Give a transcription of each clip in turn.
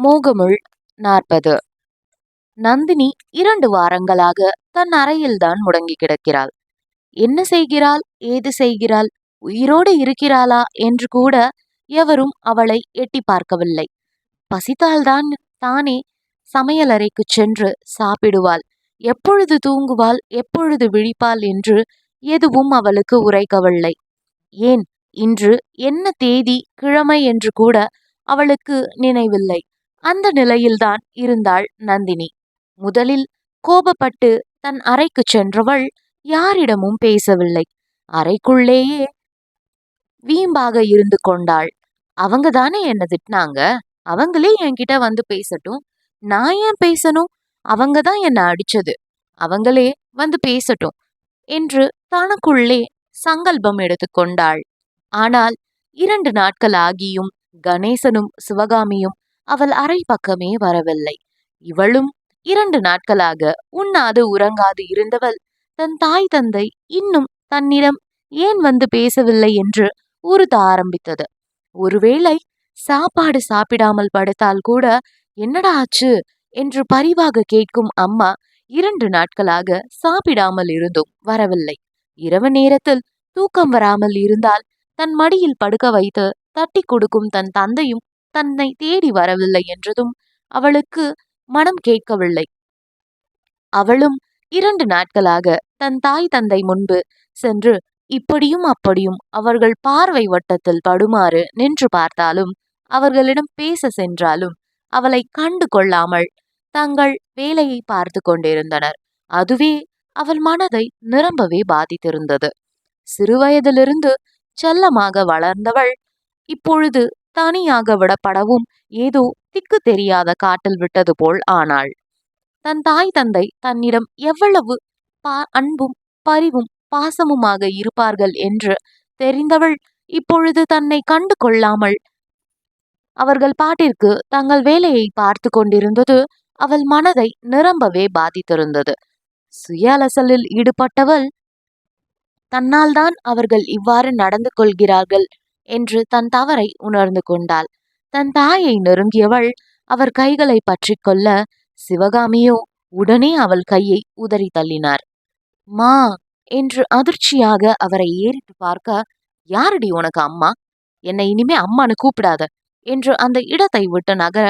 மூகமுள் நாற்பது. நந்தினி இரண்டு வாரங்களாக தன் அறையில்தான் முடங்கி கிடக்கிறாள். என்ன செய்கிறாள்? ஏது செய்கிறாள்? உயிரோடு இருக்கிறாளா? என்று கூட எவரும் அவளை எட்டி பார்க்கவில்லை. பசித்தால்தான் தானே சமையலறைக்குச் சென்று சாப்பிடுவாள். எப்பொழுது தூங்குவாள்? எப்பொழுது விழிப்பாள்? என்று எதுவும் அவளுக்கு உரைக்கவில்லை. ஏன்? இன்று என்ன தேதி? கிழமை? என்று கூட அவளுக்கு நினைவில்லை. அந்த நிலையில்தான் இருந்தாள் நந்தினி. முதலில் கோபப்பட்டு தன் அறைக்கு சென்றவள் யாரிடமும் பேசவில்லை. அறைக்குள்ளேயே வீம்பாக இருந்து கொண்டாள். அவங்க தானே என்ன திட்டினாங்க? அவங்களே என்கிட்ட வந்து பேசட்டும். நான் ஏன் பேசணும்? அவங்க தான் என்னை அடிச்சது. அவங்களே வந்து பேசட்டும் என்று தனக்குள்ளே சங்கல்பம் எடுத்துக்கொண்டாள் ஆனால் இரண்டு நாட்கள் ஆகியும் கணேசனும் சிவகாமியும் அவள் அறை பக்கமே வரவில்லை. இவளும் இரண்டு நாட்களாக உண்ணாது உறங்காது இருந்தவள். தன் தாய் தந்தை இன்னும் தன்னிடம் ஏன் வந்து பேசவில்லை? என்று உறுத்த ஆரம்பித்தது. ஒருவேளை சாப்பாடு சாப்பிடாமல் படுத்தால் கூட என்னடா ஆச்சு? என்று பரிவாக கேட்கும் அம்மா இரண்டு நாட்களாக சாப்பிடாமல் இருந்தும் வரவில்லை. இரவு நேரத்தில் தூக்கம் வராமல் இருந்தால் தன் மடியில் படுக்க வைத்து தட்டி கொடுக்கும் தன் தந்தையும் தன்னை தேடி வரவில்லை என்றதும் அவளுக்கு மனம் கேட்கவில்லை. அவளும் இரண்டு நாட்களாக தன் தாய் தந்தை முன்பு சென்று இப்படியும் அப்படியும் அவர்கள் பார்வை வட்டத்தில் படுமாறு நின்று பார்த்தாலும் அவர்களிடம் பேச சென்றாலும் அவளை கண்டு கொள்ளாமல் தங்கள் வேலையை பார்த்து கொண்டிருந்தனர். அதுவே அவள் மனதை நிரம்பவே பாதித்திருந்தது. சிறுவயதிலிருந்து செல்லமாக வளர்ந்தவள் இப்பொழுது தனியாக விடப்படவும் ஏதோ திக்கு தெரியாத காட்டில் விட்டது போல் ஆனாள். தன் தாய் தந்தை தன்னிடம் எவ்வளவு பா அன்பும் பரிவும் பாசமுமாக இருப்பார்கள் என்று தெரிந்தவள் இப்பொழுது தன்னை கண்டு கொள்ளாமல் அவர்கள் பாட்டிற்கு தங்கள் வேலையை பார்த்து கொண்டிருந்தது அவள் மனதை நிரம்பவே பாதித்திருந்தது. சுய அலசலில் ஈடுபட்டவள் தன்னால் தான் அவர்கள் இவ்வாறு நடந்து கொள்கிறார்கள் என்று தன் தவறை உணர்ந்து கொண்டாள். தன் தாயை நெருங்கியவள் அவர் கைகளை பற்றி கொள்ள சிவகாமியோ உடனே அவள் கையை உதறி தள்ளினார். மா என்று அதிர்ச்சியாக அவரை ஏறிட்டு பார்க்க யாரடி உனக்கு அம்மா? என்னை இனிமே அம்மானு கூப்பிடாத என்று அந்த இடத்தை விட்டு நகர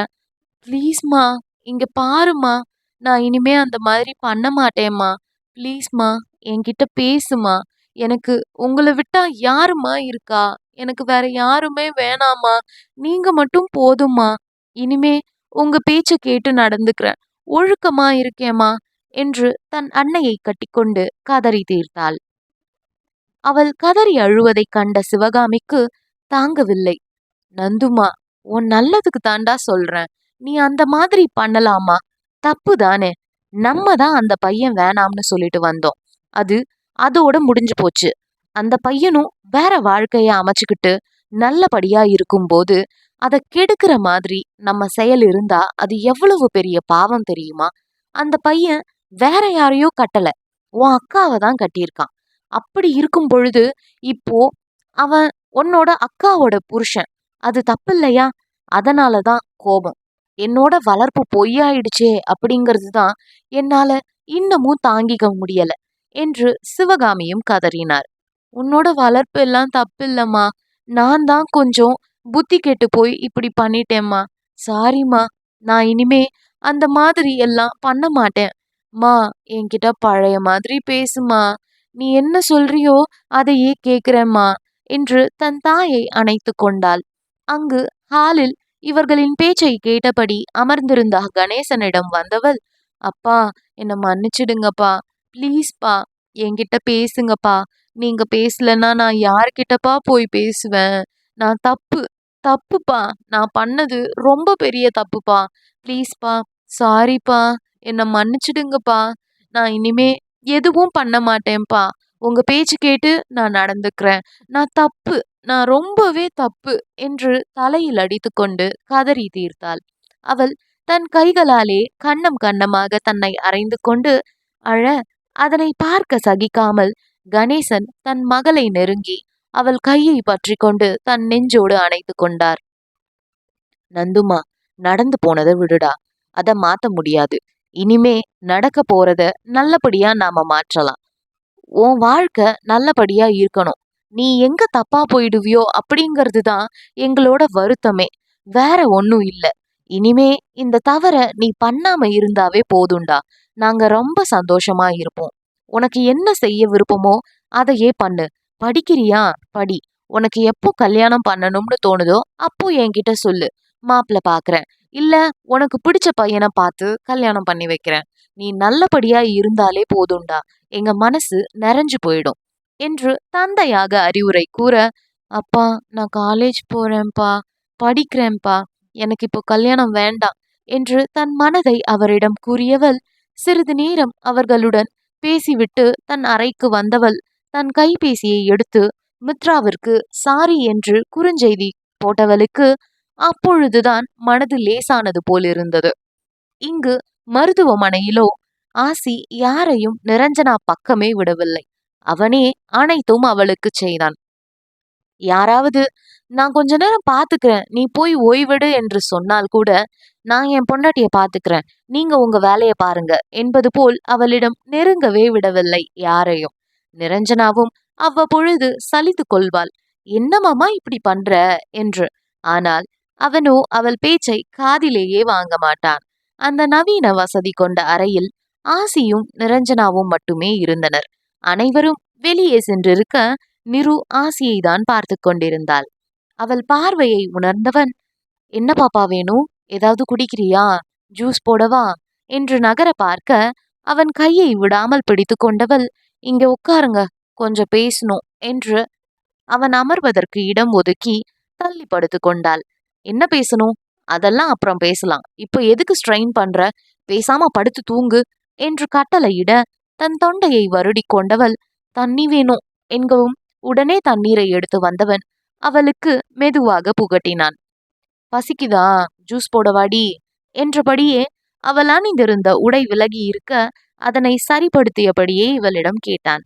ப்ளீஸ்மா இங்க பாருமா நான் இனிமே அந்த மாதிரி பண்ண மாட்டேம்மா. ப்ளீஸ்மா என்கிட்ட பேசுமா. எனக்கு உங்களை விட்டா யாருமா இருக்கா? எனக்கு வேற யாருமே வேணாமா? நீங்க மட்டும் போதும்மா. இனிமே உங்க பேச்ச கேட்டு நடந்துக்கிறேன். ஒழுக்கமா இருக்கேம்மா என்று தன் அன்னையை கட்டிக்கொண்டு கதறி தீர்த்தாள். அவள் கதறி அழுவதைக் கண்ட சிவகாமிக்கு தாங்கவில்லை. நந்துமா உன் நல்லதுக்கு தாண்டா சொல்றேன். நீ அந்த மாதிரி பண்ணலாமா? தப்பு தானே. நம்ம தான் அந்த பையன் வேணாம்னு சொல்லிட்டு வந்தோம். அது அதோட முடிஞ்சு போச்சு. அந்த பையனும் வேற வாழ்க்கைய அமைச்சுக்கிட்டு நல்லபடியா இருக்கும்போது அதை கெடுக்கிற மாதிரி நம்ம செயல் இருந்தா அது எவ்வளவு பெரிய பாவம் தெரியுமா? அந்த பையன் வேற யாரையோ கட்டல. உன் அக்காவை தான் கட்டியிருக்கான். அப்படி இருக்கும் பொழுது இப்போ அவன் உன்னோட அக்காவோட புருஷன். அது தப்பு இல்லையா அதனால தான் கோபம். என்னோட வளர்ப்பு பொய்யாயிடுச்சே அப்படிங்கிறது தான் என்னால இன்னமும் தாங்கிக்க முடியல என்று சிவகாமியும் கதறினார். உன்னோட வளர்ப்பு எல்லாம் தப்பு இல்லைம்மா. நான் தான் கொஞ்சம் புத்தி கெட்டு போய் இப்படி பண்ணிட்டேம்மா. சாரிம்மா நான் இனிமே அந்த மாதிரி எல்லாம் பண்ண மாட்டேன். மா என்கிட்ட பழைய மாதிரி பேசுமா. நீ என்ன சொல்றியோ அதையே கேக்குறேம்மா என்று தன் தாயை அணைத்து கொண்டாள். அங்கு ஹாலில் இவர்களின் பேச்சை கேட்டபடி அமர்ந்திருந்த கணேசனிடம் வந்தவள் அப்பா என்னை மன்னிச்சிடுங்கப்பா. ப்ளீஸ்ப்பா என்கிட்ட பேசுங்கப்பா. நீங்கள் பேசலன்னா நான் யார்கிட்டப்பா போய் பேசுவேன்? நான் தப்பு தப்புப்பா. நான் பண்ணது ரொம்ப பெரிய தப்புப்பா. ப்ளீஸ்ப்பா சாரிப்பா. என்னை மன்னிச்சிடுங்கப்பா. நான் இனிமே எதுவும் பண்ண மாட்டேன்ப்பா. உங்கள் பேச்சு கேட்டு நான் நடந்துக்கிறேன். நான் தப்பு நான் ரொம்பவே தப்பு என்று தலையில் அடித்துக்கொண்டு கதறி தீர்த்தாள். அவள் தன் கைகளாலே கண்ணம் கண்ணமாக தன்னை அரைந்து கொண்டு அழ அதனை பார்க்க சகிக்காமல் கணேசன் தன் மகளை நெருங்கி அவள் கையை பற்றி கொண்டு தன் நெஞ்சோடு அணைத்து கொண்டார். நந்துமா நடந்து போனதை விடுடா. அதை மாத்த முடியாது. இனிமே நடக்க போறத நல்லபடியா நாம மாற்றலாம். உன் வாழ்க்கை நல்லபடியா இருக்கணும். நீ எங்க தப்பா போயிடுவியோ அப்படிங்கிறது தான் எங்களோட வருத்தமே. வேற ஒன்றும் இல்லை. இனிமே இந்த தவற நீ பண்ணாம இருந்தாவே போதும்டா. நாங்க ரொம்ப சந்தோஷமா இருப்போம். உனக்கு என்ன செய்ய விருப்பமோ அதையே பண்ணு. படிக்கிறியா? படி. உனக்கு எப்போ கல்யாணம் பண்ணணும்னு தோணுதோ அப்போ என்கிட்ட சொல்லு. மாப்பிள்ள பாக்குறேன். இல்ல உனக்கு பிடிச்ச பையனை பார்த்து கல்யாணம் பண்ணி வைக்கிறேன். நீ நல்லபடியா இருந்தாலே போதும்டா. எங்க மனசு நிறைஞ்சு போயிடும். என்று தந்தையாக அறிவுரை கூற அப்பா நான் காலேஜ் போறேன்ப்பா. படிக்கிறேன்ப்பா. எனக்கு இப்போ கல்யாணம் வேண்டாம் என்று தன் மனதை அவரிடம் கூறியவள் சிறிது நேரம் அவர்களுடன் பேசிவிட்டு தன் அறைக்கு வந்தவள் தன் கைபேசியை எடுத்து மித்ராவிற்கு சாரி என்று குறுஞ்செய்தி போட்டவளுக்கு அப்பொழுதுதான் மனது லேசானது போலிருந்தது. இங்கு மருத்துவமனையிலோ ஆசி யாரையும் நிரஞ்சனா பக்கமே விடவில்லை. அவனே அனைத்தும் அவளுக்கு செய்தான். யாராவது நான் கொஞ்ச நேரம் பார்த்துக்கிறேன் நீ போய் ஓய்வெடு என்று சொன்னால் கூட நான் என் பொண்டாட்டியை பார்த்துக்கிறேன் நீங்க உங்க வேலையை பாருங்க என்பது போல் அவளிடம் நெருங்கவே விடவில்லை யாரையும். நிரஞ்சனாவும் அவ்வப்பொழுது சலித்து கொள்வாள். என்னமாமா இப்படி பண்ற? என்று. ஆனால் அவனோ அவள் பேச்சை காதிலேயே வாங்க மாட்டான். அந்த நவீன வசதி கொண்ட அறையில் ஆசியும் நிரஞ்சனாவும் மட்டுமே இருந்தனர். அனைவரும் வெளியே சென்றிருக்க நிரு ஆசியை தான் பார்த்து கொண்டிருந்தாள். அவள் பார்வையை உணர்ந்தவன் என்ன பாப்பா வேணும் ஏதாவது குடிக்கிறியா? ஜூஸ் போடவா? என்று நகர பார்க்க அவன் கையை விடாமல் பிடித்து கொண்டவள் இங்க உட்காருங்க கொஞ்சம் பேசணும் என்று அவன் அமர்வதற்கு இடம் ஒதுக்கி தள்ளி படுத்து கொண்டாள். என்ன பேசணும் அதெல்லாம் அப்புறம் பேசலாம். இப்போ எதுக்கு ஸ்ட்ரெயின் பண்ற? பேசாம படுத்து தூங்கு என்று கட்டளையிட தன் தொண்டையை வருடி கொண்டவள் தண்ணி வேணும் என்கவும் உடனே தண்ணீரை எடுத்து வந்தவன் அவளுக்கு மெதுவாக புகட்டினான். பசிக்குதா? ஜூஸ் போடவாடி என்றபடியே அவள் அணிந்திருந்த உடை விலகி இருக்க அதனை சரிப்படுத்தியபடியே இவளிடம் கேட்டான்.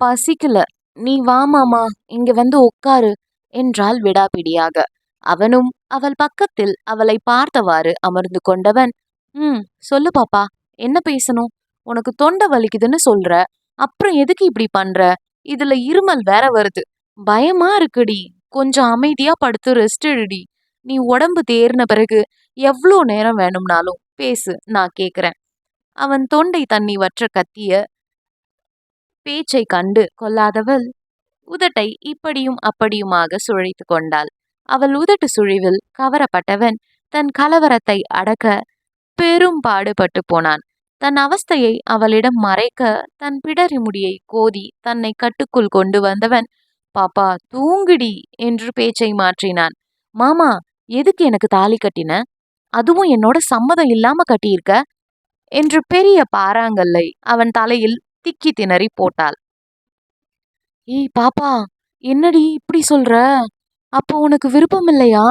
பசிக்கல. நீ வா மாமா. இங்க வந்து உட்காரு என்றாள் விடாபிடியாக அவனும் அவள் பக்கத்தில் அவளை பார்த்தவாறு அமர்ந்து கொண்டவன் ம் சொல்லு பாப்பா. என்ன பேசணும்? உனக்கு தொண்டை வலிக்குதுன்னு சொல்ற. அப்புறம் எதுக்கு இப்படி பண்ற? இதுல இருமல் வேற வருது. பயமா இருக்குடி. கொஞ்சம் அமைதியா படுத்து ரெஸ்ட் எடுடி. நீ உடம்பு தேறின பிறகு எவ்வளோ நேரம் வேணும்னாலும் பேசு நான் கேக்குறேன். அவன் தொண்டை தண்ணி வற்ற கத்திய பேச்சை கண்டு கொள்ளாதவள் உதட்டை இப்படியும் அப்படியுமாக சுழைத்து கொண்டாள். அவள் உதட்டு சுழிவில் கவரப்பட்டவன் தன் கலவரத்தை அடக்க பெரும் பாடுபட்டு போனான். தன் அவஸ்தையை அவளிடம் மறைக்க தன் பிடரி முடியை கோதி தன்னை கட்டுக்குள் கொண்டு வந்தவன் பாப்பா தூங்குடி என்று பேச்சை மாற்றினான். மாமா எதுக்கு எனக்கு தாலி கட்டின? அதுவும் என்னோட சம்மதம் இல்லாம கட்டியிருக்க? என்று பெரிய பாறாங்கல்லை அவன் தலையில் திக்கி திணறி போட்டாள். ஏய் பாப்பா என்னடி இப்படி சொல்ற? அப்போ உனக்கு விருப்பம் இல்லையா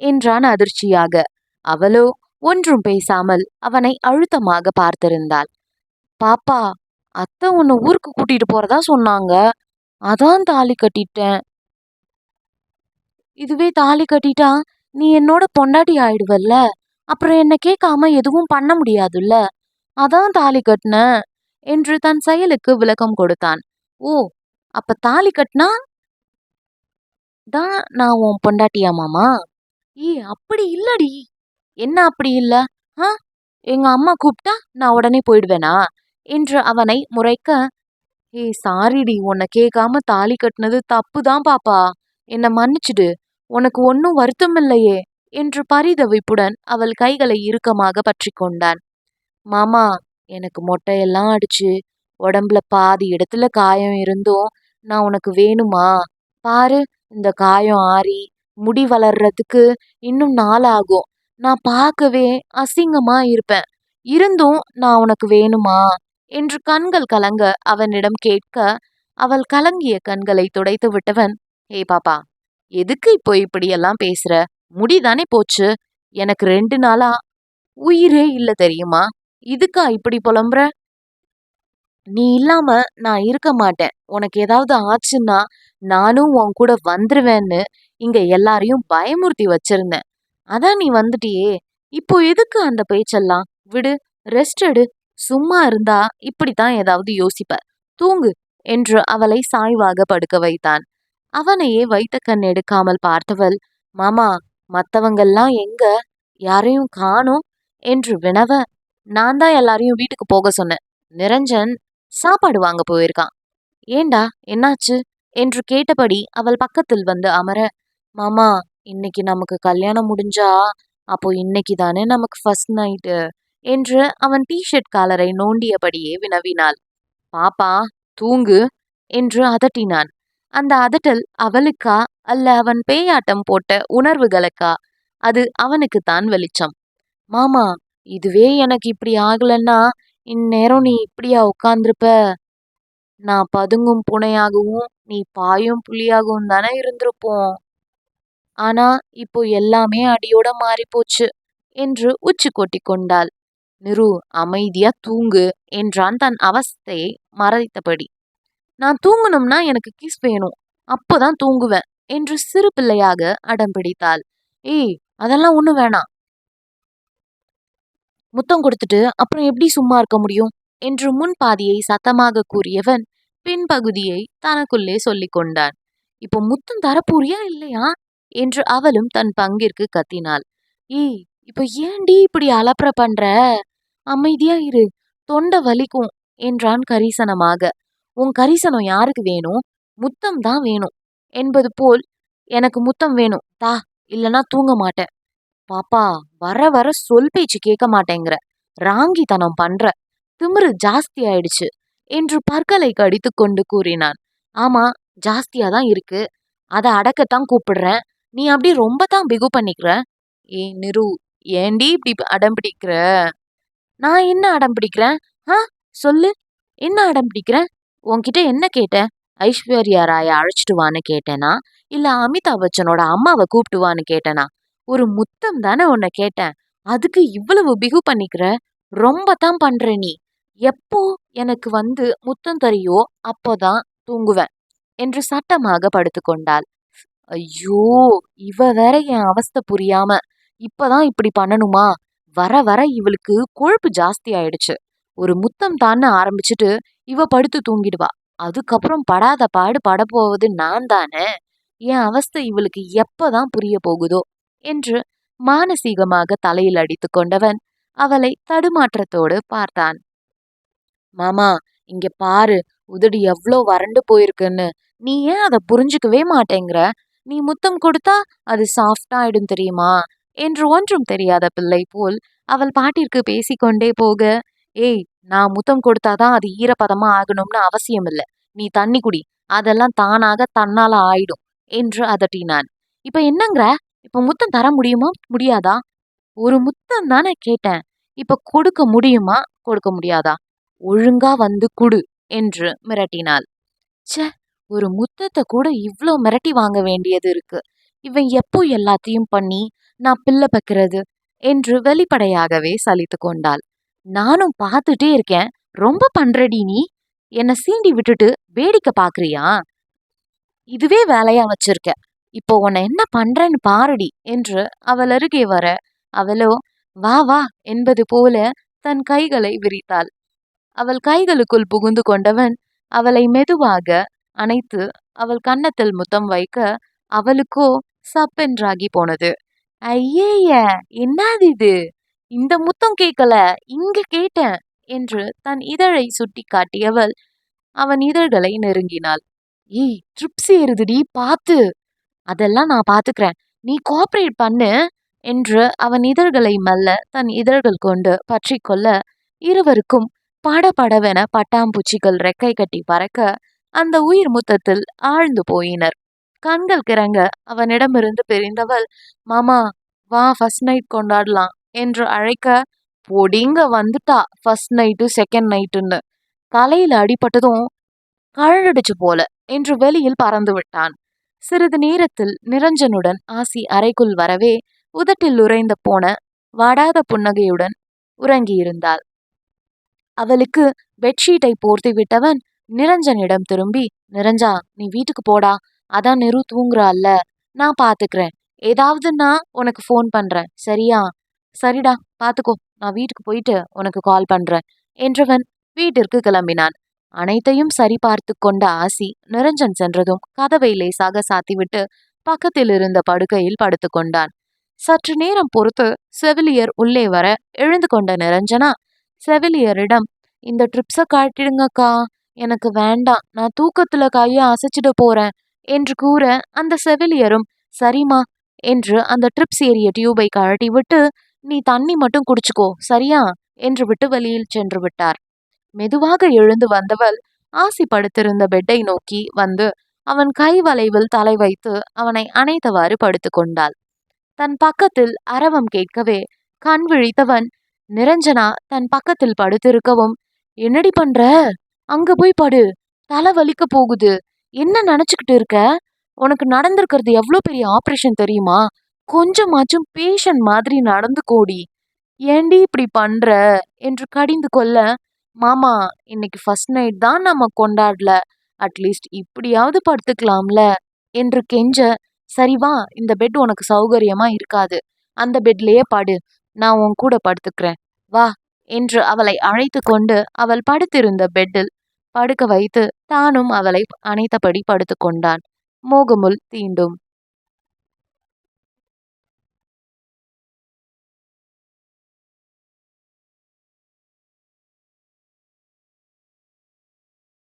என்றான் அதிர்ச்சியாக. அவளோ ஒன்றும் பேசாமல் அவனை அழுத்தமாக பார்த்திருந்தாள். பாப்பா அத்தை உன்னை ஊருக்கு கூட்டிட்டு போறதா சொன்னாங்க. அதான் தாலி கட்டிட்டேன். இதுவே தாலி கட்டிட்டா நீ என்னோட பொண்டாட்டி ஆயிடுவல்ல? அப்புறம் என்ன கேட்காம எதுவும் பண்ண முடியாதுல்ல? அதான் தாலி கட்டினேன் என்று தன் செயலுக்கு விளக்கம் கொடுத்தான். ஓ அப்ப தாலி கட்டினா? தான் நான் உன் பொண்டாட்டியா மாமா? ஏ அப்படி இல்லடி. என்ன அப்படி இல்லை? ஆ? எங்க அம்மா கூப்பிட்டா நான் உடனே போயிடுவேனா? என்று அவனை முறைக்க ஏய் சாரிடி உன்னை கேட்காம தாலி கட்டினது தப்பு தான் பாப்பா. என்னை மன்னிச்சிடு. உனக்கு ஒன்றும் வருத்தம் இல்லையே? என்று பரிதவிப்புடன் அவள் கைகளை இறுக்கமாக பற்றி கொண்டான். மாமா எனக்கு மொட்டையெல்லாம் அடிச்சு உடம்புல பாதி இடத்துல காயம் இருந்தும் நான் உனக்கு வேணுமா? பாரு இந்த காயம் ஆறி முடி வளர்றதுக்கு இன்னும் நாள் ஆகும் நான் பார்க்கவே அசிங்கமா இருப்பேன். இருந்தும் நான் உனக்கு வேணுமா? என்று கண்கள் கலங்க அவனிடம் கேட்க அவள் கலங்கிய கண்களை துடைத்து விட்டவன் ஏ பாப்பா எதுக்கு இப்போ இப்படியெல்லாம் பேசுற? முடிதானே போச்சு. எனக்கு ரெண்டு நாளா உயிரே இல்ல தெரியுமா? இதுக்கா இப்படி புலம்புற? நீ இல்லாம நான் இருக்க மாட்டேன். உனக்கு ஏதாவது ஆச்சுன்னா நானும் உன் கூட வந்துருவேன்னு இங்க எல்லாரையும் பயமுறுத்தி வச்சிருந்தேன். அதான் நீ வந்துட்டியே. இப்போ எதுக்கு அந்த பேச்செல்லாம்? விடு ரெஸ்ட் எடு. சும்மா இருந்தா இப்படித்தான் ஏதாவது யோசிப்ப தூங்கு என்று அவளை சாய்வாக படுக்க வைத்தான். அவனையே வைத்த கண் எடுக்காமல் பார்த்தவள் மாமா மத்தவங்கெல்லாம் எங்க? யாரையும் காணோம்? என்று வினவ நான் தான் எல்லாரையும் வீட்டுக்கு போக சொன்னேன். நிரஞ்சன் சாப்பாடு வாங்க போயிருக்கான். ஏண்டா? என்னாச்சு? என்று கேட்டபடி அவள் பக்கத்தில் வந்து அமர மாமா இன்னைக்கு நமக்கு கல்யாணம் முடிஞ்சா அப்போ இன்னைக்கு தானே நமக்கு ஃபர்ஸ்ட் நைட்டு என்று அவன் டிஷர்ட் காலரை நோண்டியபடியே வினவினாள். பாப்பா தூங்கு என்று அதட்டினான். அந்த அதட்டல் அவளுக்கா அல்ல அவன் பேயாட்டம் போட்ட உணர்வுகளுக்கா? அது அவனுக்கு தான் வெளிச்சம். மாமா இதுவே எனக்கு இப்படி ஆகலன்னா இந்நேரம் நீ இப்படியா உட்காந்துருப்ப நான் பதுங்கும் புனையாகவும் நீ பாயும் புலியாகவும் தானே இருந்திருப்போம். ஆனா இப்போ எல்லாமே அடியோட மாறி போச்சு என்று உச்சி கொட்டி கொண்டாள். நிரு அமைதியா தூங்கு என்றான் தன் அவஸ்தையை மறைத்தபடி. நான் தூங்கணும்னா எனக்கு கிஸ் வேணும். அப்போதான் தூங்குவேன் என்று சிறு பிள்ளையாக அடம் பிடித்தாள். ஏய் அதெல்லாம் ஒண்ணு வேணாம் முத்தம் கொடுத்துட்டு அப்புறம் எப்படி சும்மா இருக்க முடியும்? என்று முன் பாதியை சத்தமாக கூறியவன் பின்பகுதியை தனக்குள்ளே சொல்லிக் கொண்டான். இப்போ முத்தம் தரப்போறியா இல்லையா? என்று அவளும் தன் பங்கிற்கு கத்தினாள். ஏய் இப்ப ஏண்டி இப்படி அலப்பற பண்ற? அமைதியா இரு தொண்டை வலிக்கும் என்றான் கரிசனமாக. உன் கரிசனம் யாருக்கு வேணும்? முத்தம் தான் வேணும். என்பது போல் எனக்கு முத்தம் வேணும். தா இல்லனா தூங்க மாட்டேன். பாப்பா வர வர சொல் பேச்சு கேட்க மாட்டேங்கிற. ராங்கித்தனம் பண்ற. திமிரு ஜாஸ்தி ஆயிடுச்சு என்று பற்களை கடித்து கொண்டு கூறினான். ஆமா ஜாஸ்தியா தான் இருக்கு. அதை அடக்கத்தான் கூப்பிடுறேன். நீ அப்படி ரொம்ப தான் பிகு பண்ணிக்கிற? ஏ நிரு ஏண்டி இப்படி அடம் பிடிக்கிற? நான் என்ன அடம் பிடிக்கிறேன்? ஆ சொல்லு. என்ன அடம் பிடிக்கிறேன் உன்கிட்ட என்ன கேட்டேன்? ஐஸ்வர்யா ராய அழைச்சிட்டு வான்னு கேட்டேனா? இல்ல அமிதாப் பச்சனோட அம்மாவை கூப்பிட்டு வான்னு கேட்டேனா? ஒரு முத்தம் தானே உன்னை கேட்டேன். அதுக்கு இவ்வளவு பிகு பண்ணிக்கிற? ரொம்ப தான் பண்ற நீ. எப்போ எனக்கு வந்து முத்தம் தரியோ அப்போதான் தூங்குவேன் என்று சட்டமாக படுத்துக்கொண்டாள். ஐயோ இவ வேற என் அவஸ்தை புரியாம இப்பதான் இப்படி பண்ணணுமா? வர வர இவளுக்கு கொழுப்பு ஜாஸ்தி ஆயிடுச்சு. ஒரு முத்தம் தான்னு ஆரம்பிச்சுட்டு இவ படுத்து தூங்கிடுவா. அதுக்கப்புறம் படாத பாடு படப்போவது நான் தானே? என் அவஸ்தை இவளுக்கு எப்பதான் புரிய போகுதோ? என்று மானசீகமாக தலையில் அடித்து கொண்டவன் அவளை தடுமாற்றத்தோடு பார்த்தான். மாமா இங்க பாரு உதடு எவ்வளோ வறண்டு போயிருக்குன்னு. நீ ஏன் அதை புரிஞ்சுக்கவே மாட்டேங்கிற? நீ முத்தம் கொடுத்தா அது சாஃப்டாயிடும் தெரியுமா? என்று ஒன்றும் தெரியாத பிள்ளை போல் அவள் பாட்டிற்கு பேசிக்கொண்டே போக ஏய் நான் முத்தம் கொடுத்தாதான் அது ஈரப்பதமா ஆகணும்னு அவசியம் இல்லை நீ தண்ணி குடி. அதெல்லாம் தானாக தன்னால ஆயிடும் என்று அதட்டினான். இப்ப என்னங்கிற? இப்ப முத்தம் தர முடியுமா? முடியாதா? ஒரு முத்தம் தானே கேட்டேன். இப்ப கொடுக்க முடியுமா? கொடுக்க முடியாதா. ஒழுங்கா வந்து குடு என்று மிரட்டினாள். ச்சே! ஒரு முத்தத்தை கூட இவ்வளோ மிரட்டி வாங்க வேண்டியது இருக்கு. இவன் எப்போ எல்லாத்தையும் பண்ணி நான் பிள்ளை பக்கிறது என்று வெளிப்படையாகவே சலித்து கொண்டாள். நானும் பார்த்துட்டே இருக்கேன். ரொம்ப பண்றடி நீ? என்னை சீண்டி விட்டுட்டு வேடிக்கை பாக்குறியா? இதுவே வேலையா வச்சிருக்க. இப்போ உன்னை என்ன பண்றேன்னு பாருடி என்று அவள் அருகே வர அவளோ வா வா என்பது போல தன் கைகளை விரித்தாள். அவள் கைகளுக்குள் புகுந்து கொண்டவன் அவளை மெதுவாக அணைத்து அவள் கன்னத்தில் முத்தம் வைக்க அவளுக்கோ சப்பென்றாகி போனது. ஐயேய என்னது இது? இந்த முத்தம் கேட்கல. இங்க கேட்டேன் என்று தன் இதழை சுட்டி காட்டியவள் அவன் இதழ்களை நெருங்கினாள். ஏய் ட்ரிப்ஸ் ஏறுதுடி பாத்து. அதெல்லாம் நான் பாத்துக்கிறேன். நீ கோஆப்ரேட் பண்ணு என்று அவன் இதழ்களை மெல்ல தன் இதழ்கள் கொண்டு பற்றி கொள்ள இருவருக்கும் படபடவென பட்டாம்பூச்சிகள் ரெக்கை கட்டி பறக்க அந்த உயிர் முத்தத்தில் ஆழ்ந்து போயினர். கண்கள் கிறங்க அவனிடமிருந்து பிரிந்தவள் மாமா வா ஃபர்ஸ்ட் நைட் கொண்டாடலாம் என்று அழைக்க பொடிங்க வந்துட்டா ஃபர்ஸ்ட் நைட்டு செகண்ட் நைட்டுன்னு தலையில அடிபட்டதும் கழடிச்சு போல என்று வெளியில் பறந்து விட்டான். சிறிது நேரத்தில் நிரஞ்சனுடன் ஆசி அறைக்குள் வரவே உதட்டில் உறைந்த போன வாடாத புன்னகையுடன் உறங்கியிருந்தாள். அவளுக்கு பெட்ஷீட்டை போர்த்தி விட்டவன் நிரஞ்சனிடம் திரும்பி நிரஞ்சா நீ வீட்டுக்கு போடா. அதான் நெரு தூங்குறாள்ல நான் பாத்துக்கிறேன். ஏதாவதுன்னா உனக்கு ஃபோன் பண்றேன். சரியா? சரிடா பாத்துக்கோ. நான் வீட்டுக்கு போயிட்டு உனக்கு கால் பண்றேன். என்றவன் வீட்டிற்கு கிளம்பினான். அனைத்தையும் சரி பார்த்து கொண்ட ஆசி நிரஞ்சன் சென்றதும் கதவை லேசாக சாத்திவிட்டு பக்கத்தில் இருந்த படுக்கையில் படுத்து கொண்டான். சற்று நேரம் பொறுத்து செவிலியர் உள்ளே வர எழுந்து கொண்ட நிரஞ்சனா செவிலியரிடம் இந்த ட்ரிப்ஸை காட்டிடுங்கக்கா. எனக்கு வேண்டாம் நான் தூக்கத்துல கையை அசைச்சிட போறேன் என்று கூற அந்த செவிலியரும் சரிம்மா என்று அந்த ட்ரிப்ஸ் ஏறிய டியூபை கழட்டி விட்டு நீ தண்ணி மட்டும் குடிச்சுக்கோ சரியா? என்று விட்டு வெளியில் சென்று விட்டார். மெதுவாக எழுந்து வந்தவள் ஆசி படுத்திருந்த பெட்டை நோக்கி வந்து அவன் கை வளைவில் தலை வைத்து அவனை அணைத்தவாறு படுத்து கொண்டாள். தன் பக்கத்தில் அரவம் கேட்கவே கண் விழித்தவன் நிரஞ்சனா தன் பக்கத்தில் படுத்திருக்கவும் என்னடி பண்ற? அங்க போய் படு. தலை வலிக்க போகுது. என்ன நினைச்சுக்கிட்டு இருக்க? உனக்கு நடந்திருக்கிறது எவ்வளோ பெரிய ஆப்ரேஷன் தெரியுமா? கொஞ்சமாச்சும் பேஷண்ட் மாதிரி நடந்து கோடி. ஏண்டி இப்படி பண்ற? என்று கடிந்து கொள்ள மாமா இன்னைக்கு ஃபர்ஸ்ட் நைட் தான் நம்ம கொண்டாடல. அட்லீஸ்ட் இப்படியாவது படுத்துக்கலாம்ல. என்று கெஞ்ச சரி வா இந்த பெட் உனக்கு சௌகரியமா இருக்காது. அந்த பெட்லயே படு. நான் உன் கூட படுத்துக்கிறேன். வா. என்று அவளை அழைத்து கொண்டு அவள் படுத்திருந்த பெட்டில் படுக்க வைத்து தானும் அவளை அணைத்தபடி படுத்துக்கொண்டான். மோகமுல் தீண்டும்.